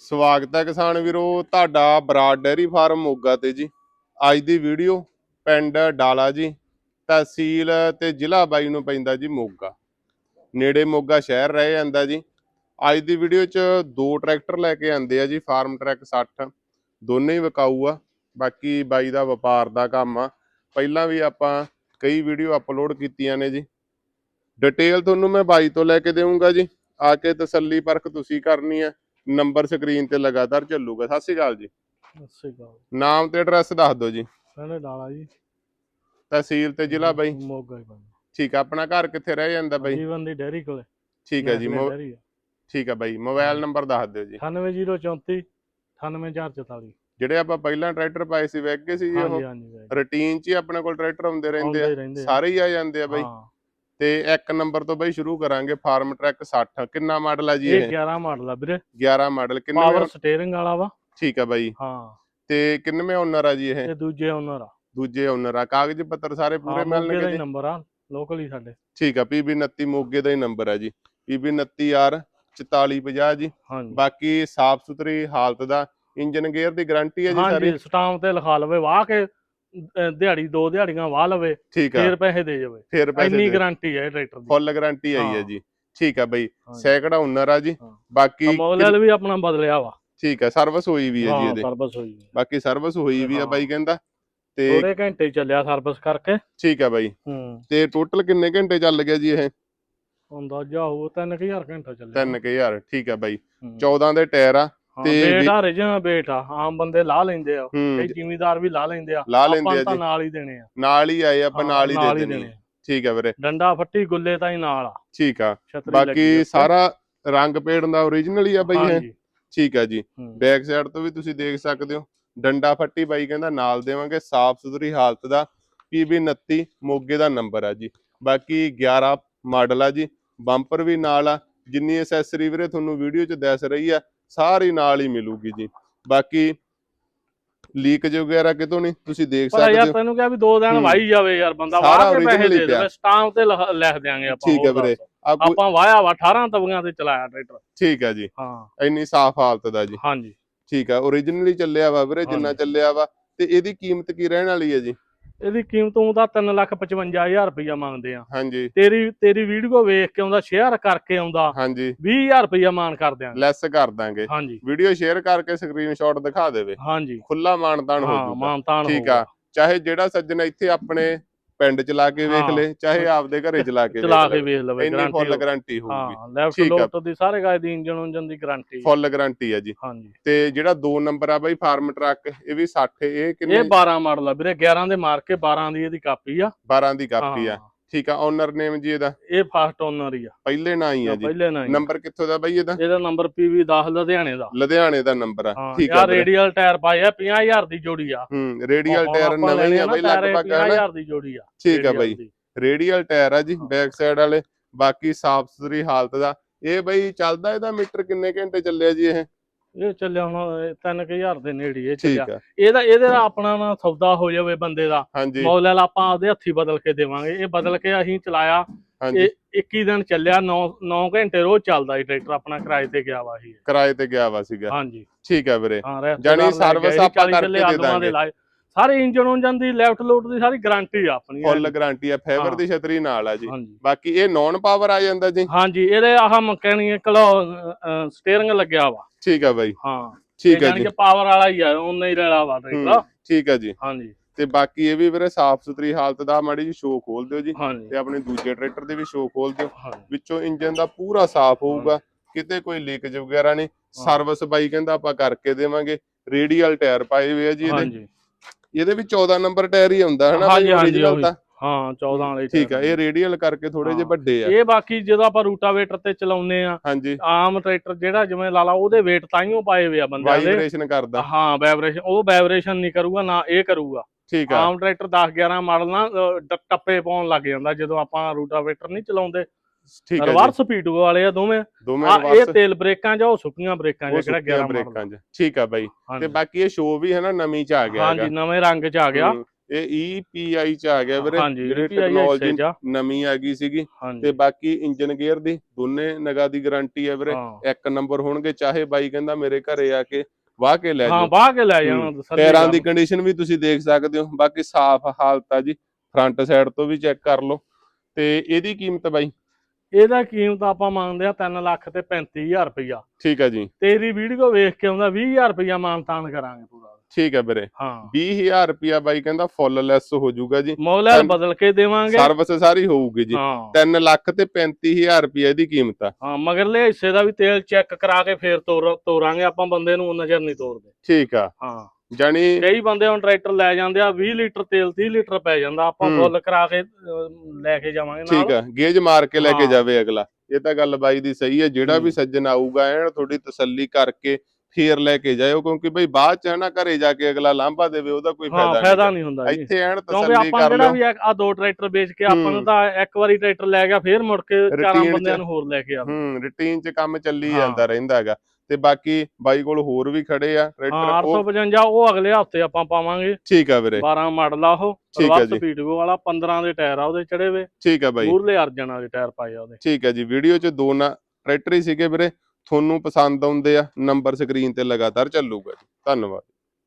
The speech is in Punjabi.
ਸਵਾਗਤ ਹੈ ਕਿਸਾਨ ਵੀਰੋ, ਤੁਹਾਡਾ ਬਰਾਡ ਡੈਰੀ ਫਾਰਮ ਮੋਗਾ ਤੇ ਜੀ। ਅੱਜ ਦੀ ਵੀਡੀਓ ਪਿੰਡ ਡਾਲਾ ਜੀ, ਤਹਿਸੀਲ ਤੇ ਜ਼ਿਲ੍ਹਾ ਬਾਈ ਨੂੰ ਪੈਂਦਾ ਜੀ ਮੋਗਾ। ਨੇੜੇ ਮੋਗਾ ਸ਼ਹਿਰ ਰਹਿ ਜਾਂਦਾ ਜੀ। ਅੱਜ ਦੀ ਵੀਡੀਓ 'ਚ ਦੋ ਟਰੈਕਟਰ ਲੈ ਕੇ ਆਂਦੇ ਆ ਜੀ, ਫਾਰਮ ਟਰੈਕ 60 ਦੋਨੇ ਹੀ ਵਿਕਾਊ ਆ, ਬਾਕੀ ਬਾਈ ਦਾ ਵਪਾਰ ਦਾ ਕੰਮ ਆ। ਪਹਿਲਾਂ ਵੀ ਆਪਾਂ ਕਈ ਵੀਡੀਓ ਅਪਲੋਡ ਕੀਤੀਆਂ ਨੇ ਜੀ। ਡਿਟੇਲ ਤੁਹਾਨੂੰ ਮੈਂ ਬਾਈ ਤੋਂ ਲੈ ਕੇ ਦੇਵਾਂਗਾ ਜੀ। ਆ ਕੇ ਤਸੱਲੀ ਪਰਖ ਤੁਸੀਂ ਕਰਨੀ ਹੈ ਨੰਬਰ ਸਕਰੀਨ ਤੇ ਲਗਾਤਾਰ ਚੱਲੂਗਾ। ਸਤਿ ਸ਼੍ਰੀ ਅਕਾਲ ਜੀ। ਸਤਿ ਸ਼੍ਰੀ ਅਕਾਲ। ਨਾਮ ਤੇ ਐਡਰੈਸ ਦੱਸ ਦਿਓ ਜੀ। ਪਹਿਲੇ ਡਾਲਾ ਜੀ। ਤਹਿਸੀਲ ਤੇ ਜ਼ਿਲ੍ਹਾ ਬਾਈ। ਮੋਗਾ ਹੀ ਬੰਦਾ ਠੀਕ ਆ ਆਪਣਾ ਘਰ ਕਿੱਥੇ ਰਹਿ ਜਾਂਦਾ ਬਾਈ? ਜੀਵਨ ਦੀ ਡੈਰੀ ਕੋਲੇ। ਠੀਕ ਹੈ ਜੀ ਮੋ- ਡੈਰੀ ਆ। ਠੀਕ ਹੈ ਬਾਈ ਮੋਬਾਈਲ ਨੰਬਰ ਦੱਸ ਦਿਓ ਜੀ। 98034 98444 ਜਿਹੜੇ ਆਪਾਂ ਪਹਿਲਾਂ ਟਰੈਕਟਰ ਪਾਏ ਸੀ ਵੇਖ ਗਏ ਸੀ ਜੀ ਉਹ? ਹਾਂਜੀ ਹਾਂਜੀ ਬਾਈ। ਰੂਟੀਨ 'ਚ ਹੀ ਆਪਣੇ ਕੋਲ ਟਰੈਕਟਰ ਆਉਂਦੇ ਰਹਿੰਦੇ ਆਉਂਦੇ ਆ ਰਹਿੰਦੇ ਆ। ਸਾਰੇ ਹੀ ਆ ਜਾਂਦੇ ਆ ਬਾਈ। ਹਾਂ। ਤੇ ਇੱਕ ਨੰਬਰ ਤੋਂ ਬਾਈ ਸ਼ੁਰੂ ਕਰਾਂਗੇ ਫਾਰਮ ਟਰੈਕ 60 ਕਿੰਨਾ ਮਾਡਲ ਆ ਜੀ ਇਹ ਇਹ? 11 ਮਾਡਲ ਆ ਵੀਰੇ। 11 ਮਾਡਲ। ਕਿੰਨੇ ਪਾਵਰ ਸਟੀਅਰਿੰਗ ਵਾਲਾ ਵਾ। ਠੀਕ ਆ ਬਾਈ। ਹਾਂ। ਤੇ ਕਿੰਨਵੇਂ ਓਨਰ ਆ ਜੀ ਇਹ? ਇਹ ਦੂਜੇ ਓਨਰ ਆ। ਦੂਜੇ ਓਨਰ ਆ। ਕਾਗਜ਼ ਪੱਤਰ ਸਾਰੇ ਪੂਰੇ ਮਿਲਣਗੇ ਜੀ? ਨੰਬਰ ਆ ਲੋਕਲ ਹੀ ਸਾਡੇ। ਠੀਕ ਆ ਪੀਬੀ 29 ਮੋਗੇ ਦਾ ਹੀ ਨੰਬਰ ਹੈ ਜੀ। ਪੀਬੀ 29 ਆਰ 4450 ਜੀ। ਹਾਂਜੀ। ਬਾਕੀ ਸਾਫ਼ ਸੁਥਰੀ ਹਾਲਤ ਦਾ ਇੰਜਨ ਗੇਅਰ ਦੀ ਗਾਰੰਟੀ ਹੈ ਜੀ ਸਾਰੀ? ਹਾਂਜੀ ਸਟਾਮ ਤੇ ਲਿਖਾ ਲਵੇ ਵਾਹ ਕੇ ਦਿਹਾੜੀ ਦੋ ਦਿਹਾੜੀਆਂ ਵਾਹ ਲਵੇ ਠੀਕ ਆ। ਫੇਰ ਪੈਸੇ ਦੇ ਜਾਵੇ। ਫਿਰ ਪੈਸੇ ਇੰਨੀ ਗਾਰੰਟੀ ਹੈ ਟਰੈਕਟਰ ਦੀ। ਫੁੱਲ ਗਾਰੰਟੀ ਆਈ ਹੈ ਹਾਂ। ਜੀ। ਠੀਕ ਆ ਬਈ। ਸੈਕੜਾ ਓਨਰ ਆ ਜੀ ਹਾਂ। ਬਾਕੀ ਮੋਗਲ ਵੀ ਆਪਣਾ ਬਦਲਿਆ ਵਾ। ਠੀਕ ਆ ਸਰਵਿਸ ਹੋਈ ਵੀ ਹੈ ਜੀ ਹਾਂ ਇਹਦੇ। ਸਰਵਿਸ ਹੋਈ ਹੈ। ਬਾਕੀ ਸਰਵਿਸ ਹੋਈ ਵੀ ਆ ਹਾਂ। ਬਾਈ ਕਹਿੰਦਾ। ਤੇ ਥੋੜੇ ਘੰਟੇ ਹੀ ਚੱਲਿਆ ਸਰਵਿਸ ਕਰਕੇ। ਠੀਕ ਆ ਬਾਈ। ਹੂੰ। ਤੇ ਟੋਟਲ ਕਿੰਨੇ ਘੰਟੇ ਚੱਲ ਗਿਆ ਜੀ ਇਹ? ਅੰਦਾਜ਼ਾ ਹੋਊ 3000 ਘੰਟਾ ਚੱਲਿਆ। 3000 ਠੀਕ ਆ ਬਾਈ। ਹੂੰ। 14 ਦੇ ਟਾਇਰ ਆ। ਤੇ ਬੇਟਾ ਰਿਜਨ ਬੇਟਾ ਆਮ ਬੰਦੇ ਲਾ ਲੈਂਦੇ ਆ। ਹੂੰ ਕਈ ਜ਼ਿਮੀਦਾਰ ਵੀ ਲਾ ਲੈਂਦੇ ਆ। ਲਾ ਲੈਂਦੇ ਆ ਜੀ। ਨਾਲ ਹੀ ਦੇਣੇ ਆ। ਨਾਲ ਹੀ ਆਏ ਆਪਾਂ ਹਾਂ, ਨਾਲ ਹੀ ਦੇ ਦੇਣੀ। ਠੀਕ ਆ ਵੀਰੇ। ਡੰਡਾ ਫੱਟੀ ਗੁੱਲੇ ਤਾਂ ਹੀ ਨਾਲ ਆ। ਠੀਕ ਆ। ਬਾਕੀ। ਸਾਰਾ ਰੰਗ ਪੇੜ ਦਾ ਓਰੀਜਨਲ ਹੀ ਆ ਬਾਈ ਹਾਂਜੀ, ਠੀਕ ਆ ਜੀ। ਹੂੰ। ਬੈਕ ਸਾਈਡ ਤੋਂ ਵੀ ਤੁਸੀਂ ਦੇਖ ਸਕਦੇ ਹੋ। ਡੰਡਾ ਫੱਟੀ ਬਾਈ ਕਹਿੰਦਾ ਨਾਲ ਦੇਵਾਂਗੇ ਸਾਫ਼ ਸੁਥਰੀ ਹਾਲਤ ਦਾ PB 29 ਮੋਗੇ ਦਾ ਨੰਬਰ ਆ ਜੀ। ਬਾਕੀ 11 ਮਾਡਲ ਆ ਜੀ। ਬੰਪਰ ਵੀ ਨਾਲ ਆ। ਜਿੰਨੀ ਐਸੈਸਰੀ ਵੀਰੇ ਤੁਹਾਨੂੰ ਵੀਡੀਓ 'ਚ ਦੱਸ ਰਹੀ ਆ ਸਾਰੀ ਨਾਲ ਹੀ ਮਿਲੂਗੀ ਜੀ। ਬਾਕੀ ਲੀਕੇਜ ਵਗੈਰਾ ਕਿਤੋਂ ਨਹੀਂ ਤੁਸੀਂ ਦੇਖ ਸਕਦੇ ਯਾਰ ਹੋ। ਤੈਨੂੰ ਕਿਹਾ ਵੀ ਦੋ ਦਿਨ ਹੂੰ। ਵਾਹੀ ਜਾਵੇ ਯਾਰ ਬੰਦਾ ਵਾਹ ਕੇ ਪੈਸੇ ਹੀ ਦੇ। ਦੇਵੇ ਸਟਾਮ ਤੇ ਲਿਖ- ਦਿਆਂਗੇ ਆਪਾਂ ਠੀਕ ਹੈ ਵੀਰੇ। ਆਪਾਂ ਵਾਇਆ ਵਾ 18 ਤਵੀਆਂ ਤੇ ਚਲਾਇਆ ਟਰੈਕਟਰ। ਠੀਕ ਆ ਜੀ। ਹਾਂ। ਇੰਨੀ ਸਾਫ਼ ਹਾਲਤ ਦਾ ਜੀ। ਹਾਂਜੀ। ਠੀਕ ਆ ਓਰੀਜਨਲੀ ਚੱਲਿਆ ਵਾ ਵੀਰੇ ਜਿੰਨਾ। ਚੱਲਿਆ ਵਾ। ਤੇ ਇਹਦੀ ਕੀਮਤ ਕੀ ਰਹਿਣ ਵਾਲੀ ਹੈ ਜੀ? ਇਹਦੀ ਕੀਮਤ ਉਹ ਤਾਂ 355000 ਰੁਪਇਆ ਮੰਗਦੇ ਆ। ਹਾਂਜੀ। ਤੇਰੀ ਤੇਰੀ ਵੀਡੀਓ ਵੇਖ ਕੇ ਆਉਂਦਾ ਸ਼ੇਅਰ ਕਰਕੇ ਆਉਂਦਾ ਹਾਂਜੀ। 20000 ਰੁਪਇਆ ਮਾਨ ਕਰ ਦਿਆਂਗੇ। ਲੈਸ ਕਰ ਦਾਂਗੇ। ਹਾਂਜੀ। ਵੀਡੀਓ ਸ਼ੇਅਰ ਕਰਕੇ ਸਕਰੀਨਸ਼ਾਟ ਦਿਖਾ ਦੇਵੇ। ਹਾਂਜੀ। ਖੁੱਲਾ ਮਾਨਤਾਨ ਹੋ ਮਾਨਤਾਨ ਠੀਕ ਆ। ਚਾਹੇ ਜਿਹੜਾ ਸੱਜਣ ਇੱਥੇ ਆਪਣੇ ਪਿੰਡ ਚ ਲਾ ਕੇ ਵੇਖ ਹਾਂ। ਲੇ ਚਾਹੇ ਆਪਦੇ ਘਰੇ ਚਲਾ ਕੇ ਚਲਾ ਕੇ ਵੇਖ ਲਵੇ ਇੰਨੀ ਫੁੱਲ ਗਾਰੰਟੀ ਹੋਊਗੀ। ਹਾਂ ਲੈਫਟ। ਲੋਟ ਦੀ ਸਾਰੇ ਗਾਇ ਦੀ ਇੰਜਨ ਉਂਜਨ ਦੀ ਗਾਰੰਟੀ ਫੁੱਲ ਗਾਰੰਟੀ ਆ ਜੀ। ਹਾਂਜੀ। ਤੇ ਜਿਹੜਾ 2 ਨੰਬਰ ਆ ਬਾਈ ਫਾਰਮ ਟਰੱਕ ਇਹ ਵੀ 60 ਇਹ ਕਿੰਨੇ? ਇਹ 12 ਮਾਡਲ ਆ ਵੀਰੇ 11 ਦੇ ਮਾਰ ਕੇ 12 ਦੀ ਇਹਦੀ ਕਾਪੀ ਆ। 12 ਦੀ ਕਾਪੀ ਆ। ਹਾਂ, ਠੀਕ ਆ ਓਨਰ ਨੇਮ ਜੀ ਇਹਦਾ? ਇਹ ਫਸਟ ਓਨਰ ਹੀ ਆ। ਪਹਿਲੇ ਨਾਂ ਹੀ ਆ ਜੀ। ਪਹਿਲੇ ਨਾ ਨੰਬਰ ਕਿੱਥੋਂ ਦਾ ਬਾਈ ਇਹਦਾ? ਇਹਦਾ ਨੰਬਰ PV 10 ਲੁਧਿਆਣੇ ਦਾ। ਲੁਧਿਆਣੇ ਦਾ ਨੰਬਰ ਆ। ਹਾਂ ਠੀਕ ਆ। ਰੇਡੀਅਲ ਟਾਇਰ ਪਾਏ ਆ 50000 ਦੀ ਜੋੜੀ ਆ। ਹੂੰ ਰੇਡੀਅਲ ਟਾਇਰ ਨਵੇਂ ਹੀ ਆ ਬਾਈ ਲਗਭਗ ਹਨਾ? 50000 ਦੀ ਜੋੜੀ ਆ ਠੀਕ ਆ ਬਾਈ। ਰੇਡੀਅਲ ਟਾਇਰ ਆ ਜੀ ਬੈਕ ਸਾਈਡ ਵਾਲੇ। ਬਾਕੀ ਸਾਫ਼ ਸੁਥਰੀ ਹਾਲਤ ਦਾ। ਇਹ ਬਈ ਚੱਲਦਾ ਇਹਦਾ ਮੀਟਰ ਕਿੰਨੇ ਘੰਟੇ ਚੱਲਿਆ ਜੀ ਇਹ? ਇਹ ਚੱਲਿਆ ਹੁਣ 3000 ਦੇ ਨੇੜੇ ਹੀ ਇਹ ਚੱਲਿਆ। ਠੀਕ ਆ। ਇਹਦਾ ਇਹਦੇ ਦਾ ਆਪਣਾ ਨਾ ਸੌਦਾ ਹੋ ਜਾਵੇ ਬੰਦੇ ਦਾ। ਹਾਂਜੀ। ਮੌਲਲ ਆਪਾਂ ਆਪਦੇ ਹੱਥੀ ਬਦਲ ਕੇ ਦੇਵਾਂਗੇ। ਇਹ ਬਦਲ ਕੇ ਅਸੀਂ ਚਲਾਇਆ। ਹਾਂਜੀ। ਇਹ 21 ਦਿਨ ਚੱਲਿਆ 9 9 ਘੰਟੇ ਰੋਜ਼ ਚੱਲਦਾ ਸੀ ਟਰੈਕਟਰ। ਆਪਣਾ ਕਿਰਾਏ ਤੇ ਗਿਆ ਵਾ ਸੀ ਇਹ। ਕਿਰਾਏ ਤੇ ਗਿਆ ਵਾ ਸੀਗਾ। ਹਾਂਜੀ। ਠੀਕ ਆ ਵੀਰੇ। ਹਾਂ ਜਾਣੀ ਲੈ ਗਏ, ਆਪਾਂ 40 ਕਰਕੇ ਦੇ ਦਾਂਗੇ। ਸਾਰੇ ਇੰਜਨ ਉਂਜਨ ਦੀ ਲੈਫਟ ਲੋਡ ਦੀ ਸਾਰੀ ਗਾਰੰਟੀ ਆ ਆਪਣੀ ਫੁੱਲ ਗਾਰੰਟੀ ਆ ਹਾਂ। ਦੀ ਛਤਰੀ ਨਾਲ ਆ ਜੀ। ਬਾਕੀ ਇਹ ਨੌਨ ਪਾਵਰ ਆ ਜਾਂਦਾ ਜੀ। ਹਾਂਜੀ ਇਹਦੇ ਆਹ ਮਕੈਨੀਕਲ ਸਟੀਅਰਿੰਗ ਲੱਗਿਆ ਵਾ। ਠੀਕ ਆ ਬਾਈ। ਹਾਂ। ਠੀਕ ਆ ਜੀ। ਕਿ ਪਾਵਰ ਵਾਲਾ ਹੀ ਆ ਉਹਨੇ ਹੀ ਰਲਾ ਵਾ ਹੂੰ, ਠੀਕ ਆ ਜੀ। ਹਾਂਜੀ। ਤੇ ਬਾਕੀ ਇਹ ਵੀ ਵੀਰੇ ਸਾਫ਼ ਸੁਥਰੀ ਹਾਲਤ ਦਾ ਮਾੜੀ ਜੀ ਸ਼ੋਅ ਖੋਲ ਦਿਓ ਜੀ। ਤੇ ਆਪਣੇ ਦੂਜੇ ਟਰੈਕਟਰ ਦੇ ਵੀ ਸ਼ੋਅ ਖੋਲ ਦਿਓ। ਵਿੱਚੋਂ ਇੰਜਨ ਦਾ ਪੂਰਾ ਸਾਫ਼ ਹੋਊਗਾ। ਕਿਤੇ ਕੋਈ ਲੀਕੇਜ ਵਗੈਰਾ ਨਹੀਂ। ਸਰਵਿਸ ਬਾਈ ਕਹਿੰਦਾ ਆਪਾਂ ਕਰਕੇ ਦੇਵਾਂਗੇ। ਰੇਡੀਅਲ ਟਾਇਰ ਪਾਏ ਹੋਏ ਆ ਜੀ ਇਹਦੇ। ਇਹਦੇ ਵੀ 14 ਨੰਬਰ ਟਾਇਰ ਹੀ ਹੁੰਦਾ ਹਨਾ ਹਾਂਜੀ, ਹਾਂਜੀ। ਤਾਂ? ਹਾਂ 14 ਵਾਲੇ ਠੀਕ ਆ। ਇਹ ਰੇਡੀਅਲ ਕਰਕੇ ਥੋੜੇ ਜਿਹੇ ਹਾਂ। ਵੱਡੇ ਆ। ਇਹ ਬਾਕੀ ਜਦੋਂ ਆਪਾਂ ਰੂਟਾਵੇਟਰ ਤੇ ਚਲਾਉਨੇ ਆ ਹਾਂਜੀ। ਆਮ ਟਰੈਕਟਰ ਜਿਹੜਾ ਜਿਵੇਂ ਲਾ ਲਾ ਉਹਦੇ weight ਤਾਈਓ ਪਾਏ ਹੋਏ ਆ ਬੰਦਿਆਂ ਦੇ। ਵਾਈਬ੍ਰੇਸ਼ਨ ਕਰਦਾ। ਹਾਂ ਵਾਈਬ੍ਰੇਸ਼ਨ ਉਹ ਵਾਈਬ੍ਰੇਸ਼ਨ ਨਹੀਂ ਕਰੂਗਾ ਨਾ ਇਹ ਕਰੂਗਾ। ਠੀਕ ਆ। ਆਮ ਟਰੈਕਟਰ 10 11 ਮਾਡਲ ਨਾ ਟ- ਟੱਪੇ ਪਾਉਣ ਲੱਗ ਜਾਂਦਾ ਜਦੋਂ ਆਪਾਂ ਰੂਟਾਵੇਟਰ ਨਹੀਂ ਚਲਾਉਂਦੇ। ਠੀਕ ਜੀ। ਰਿਵਰਸ ਸਪੀਡ ਵਾਲੇ ਆ ਦੋਵੇਂ। ਦੋਵੇਂ ਆ ਇਹ ਤੇਲ ਬ੍ਰੇਕਾਂ ਜਾਂ ਉਹ ਸੁੱਕੀਆਂ ਬ੍ਰੇਕਾਂ ਜਾਂ ਕਿਹੜਾ ਸੁੱਕੀਆਂ 11 ਮਾਡਲ ਬ੍ਰੇਕਾਂ 'ਚ ਠੀਕ ਆ ਬਾਈ। ਤੇ ਬਾਕੀ ਇਹ ਸ਼ੋਅ ਵੀ ਹੈ ਨਾ ਨਵੀਂ ਚ ਆ ਗਿਆ ਹਾਂਜੀ ਨਵੇਂ ਰੰਗ ਚ ਆ ਗਿਆ। ਹੂੰ, ਇਹ EPI ਚ ਆ ਗਿਆ ਵੀਰੇ। ਜਿਹੜੀ ਟੈਕਨੋਲੋਜੀ ਆ। ਨਵੀਂ ਆ ਗਈ ਸੀਗੀ। ਤੇ ਬਾਕੀ ਇੰਜਨ ਗੇਅਰ ਦੀ ਦੋਨੇ ਨਗਾ ਦੀ ਗਾਰੰਟੀ ਹੈ ਵੀਰੇ। ਹਾਂ। ਇੱਕ ਨੰਬਰ ਹੋਣਗੇ ਚਾਹੇ ਬਾਈ ਕਹਿੰਦਾ ਮੇਰੇ ਘਰੇ ਆ ਕੇ ਵਾਹ ਕੇ ਲੈ ਹਾਂ ਜਾਓ। ਬਾਹ ਕੇ ਲੈ ਹੂੰ। ਤਸੱਲੀ ਟਾਇਰਾਂ। ਦੀ ਕੰਡੀਸ਼ਨ ਵੀ ਤੁਸੀਂ ਦੇਖ ਸਕਦੇ ਹੋ। ਬਾਕੀ ਸਾਫ਼ ਹਾਲਤ ਆ ਜੀ। ਫਰੰਟ ਸਾਈਡ ਤੋਂ ਵੀ ਚੈੱਕ ਕਰ ਲਓ। ਤੇ ਇਹਦੀ ਕੀਮਤ ਬਾਈ? ਇਹਦਾ ਕੀਮਤ ਆਪਾਂ ਮੰਗਦੇ ਆ 3 ਲੱਖ ਤੇ 35000 ਰੁਪਇਆ ਠੀਕ ਆ ਜੀ। ਤੇਰੀ ਵੀਡੀਓ ਵੇਖ ਕੇ ਆਉਂਦਾ 20000 ਰੁਪਇਆ ਮਾਨਤਾਨ ਕਰਾਂਗੇ ਪੂਰਾ। ਠੀਕ ਆ ਵੀਰੇ। ਹਾਂ। 20000 ਰੁਪਿਆ ਬਾਈ ਕਹਿੰਦਾ ਫੁੱਲ ਲੈਸ ਹੋ ਜਾਊਗਾ ਜੀ। ਤਿੰਨ- ਬਦਲ ਕੇ ਦੇਵਾਂਗੇ। ਸਰਵਿਸ ਸਾਰੀ ਹੋਊਗੀ ਜੀ। ਹਾਂ। 3 ਲੱਖ ਤੇ 35000 ਰੁਪਿਆ ਇਹਦੀ ਕੀਮਤ ਆ। ਹਾਂ ਮਗਰਲੇ ਹਿੱਸੇ ਦਾ ਵੀ ਤੇਲ ਚੈੱਕ ਕਰਾ ਕੇ ਫੇਰ ਤੋਰ ਤੋਰਾਂਗੇ ਆਪਾਂ ਬੰਦੇ ਨੂੰ ਨਜ਼ਰ ਨਹੀਂ ਤੋਰਦੇ। ਠੀਕ ਆ। ਹਾਂ। ਜਾਨੀ ਕਈ ਬੰਦੇ ਹੁਣ ਟਰੈਕਟਰ ਲੈ ਜਾਂਦੇ ਆ 20 ਲੀਟਰ ਤੇਲ 30 ਲੀਟਰ ਪੈ ਜਾਂਦਾ ਆਪਾਂ ਹੂੰ। ਫੁੱਲ ਕਰਾ ਕੇ ਲੈ ਕੇ ਜਾਵਾਂਗੇ ਠੀਕ ਨਾਲ ਆ ਗੇਜ ਮਾਰ ਕੇ ਲੈ ਕੇ ਹਾਂ। ਜਾਵੇ ਅਗਲਾ ਇਹ ਤਾਂ ਗੱਲ ਬਾਈ ਦੀ ਸਹੀ ਹੈ ਜਿਹੜਾ ਵੀ ਹੂੰ। ਸੱਜਣ ਆਊਗਾ ਐਨ ਤੁਹਾਡੀ ਤਸੱਲੀ ਕਰਕੇ ਫੇਰ ਲੈ ਕੇ ਜਾਇਓ ਕਿਉਂਕਿ ਬਈ ਬਾਅਦ ਚ ਨਾ ਘਰੇ ਜਾ ਕੇ ਅਗਲਾ ਲਾਂਭਾ ਦੇਵੇ ਉਹਦਾ ਕੋਈ ਹਾਂ ਫਾਇਦਾ ਫਾਇਦਾ ਨਹੀਂ ਨਹੀਂ ਹੁੰਦਾ ਇੱਥੇ ਐਨ ਕਿਉਂਕਿ ਤਸੱਲੀ ਆਪਾਂ ਕਰ ਜਿਹੜਾ ਲਓ ਵੀ ਆ ਦੋ ਟਰੈਕਟਰ ਵੇਚ ਕੇ ਆਪਾਂ ਨੂੰ ਹੂੰ। ਤਾਂ ਇੱਕ ਵਾਰੀ ਟਰੈਕਟਰ ਲੈ ਗਿਆ ਫੇਰ ਮੁੜ ਕੇ ਚਾਰਾਂ। ਬੰਦਿਆਂ ਨੂੰ ਹੋਰ ਲੈ ਕੇ ਆਵੇ ਹੂੰ ਰੂਟੀਨ ਚ ਕੰਮ ਚੱਲੀ ਹਾਂ। ਜਾਂਦਾ ਰਹਿੰਦਾ ਹੈਗਾ ਤੇ ਬਾਕੀ ਬਾਈ ਕੋਲ ਹੋਰ ਵੀ ਖੜੇ ਆ ਟਰੈਕਟਰ ਉਹ 855 ਉਹ ਅਗਲੇ ਹਫ਼ਤੇ ਆਪਾਂ ਪਾਵਾਂਗੇ। ਠੀਕ ਆ ਵੀਰੇ। 12 ਮਾਡਲ ਆ ਉਹ ਠੀਕ ਰਿਵਰਸ ਜੀ। ਸਪੀਡਗੋ ਵਾਲਾ 15 ਦੇ ਟਾਇਰ ਆ ਉਹਦੇ ਚੜੇ ਵੇ ਠੀਕ ਆ ਬਾਈ। ਮੂਰਲੇ ਅਰਜਨ ਵਾਲੇ ਟਾਇਰ ਪਾਏ ਆ ਉਹਦੇ। ਠੀਕ ਹੈ ਜੀ ਵੀਡੀਓ 'ਚ ਦੋ ਨਾ ਟਰੈਕਟਰ ਹੀ ਸੀਗੇ ਵੀਰੇ। ਤੁਹਾਨੂੰ ਪਸੰਦ ਆਉਂਦੇ ਆ ਨੰਬਰ ਸਕਰੀਨ ਤੇ ਲਗਾਤਾਰ ਚੱਲੂਗਾ ਜੀ। ਧੰਨਵਾਦ।